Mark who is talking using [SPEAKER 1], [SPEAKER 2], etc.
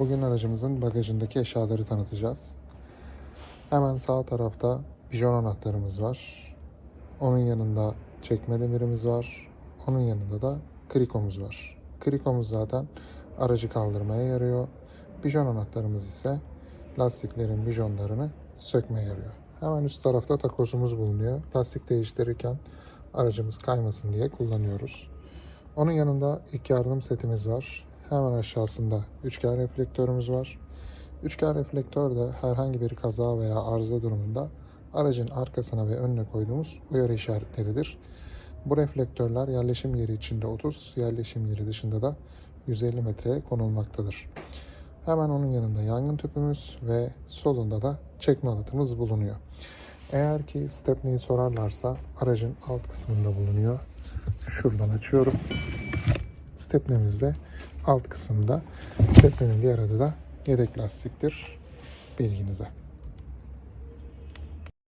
[SPEAKER 1] Bugün aracımızın bagajındaki eşyaları tanıtacağız. Hemen sağ tarafta bijon anahtarımız var. Onun yanında çekme demirimiz var. Onun yanında da krikomuz var. Krikomuz zaten aracı kaldırmaya yarıyor. Bijon anahtarımız ise lastiklerin bijonlarını sökmeye yarıyor. Hemen üst tarafta takozumuz bulunuyor. Lastik değiştirirken aracımız kaymasın diye kullanıyoruz. Onun yanında ilk yardım setimiz var. Hemen aşağısında üçgen reflektörümüz var. Üçgen reflektör de herhangi bir kaza veya arıza durumunda aracın arkasına ve önüne koyduğumuz uyarı işaretleridir. Bu reflektörler yerleşim yeri içinde 30, yerleşim yeri dışında da 150 metreye konulmaktadır. Hemen onun yanında yangın tüpümüz ve solunda da çekme alatımız bulunuyor. Eğer ki stepneyi sorarlarsa aracın alt kısmında bulunuyor. Şuradan açıyorum. Stepnemiz de alt kısımda. Stepnenin diğer adı da yedek lastiktir. Bilginize.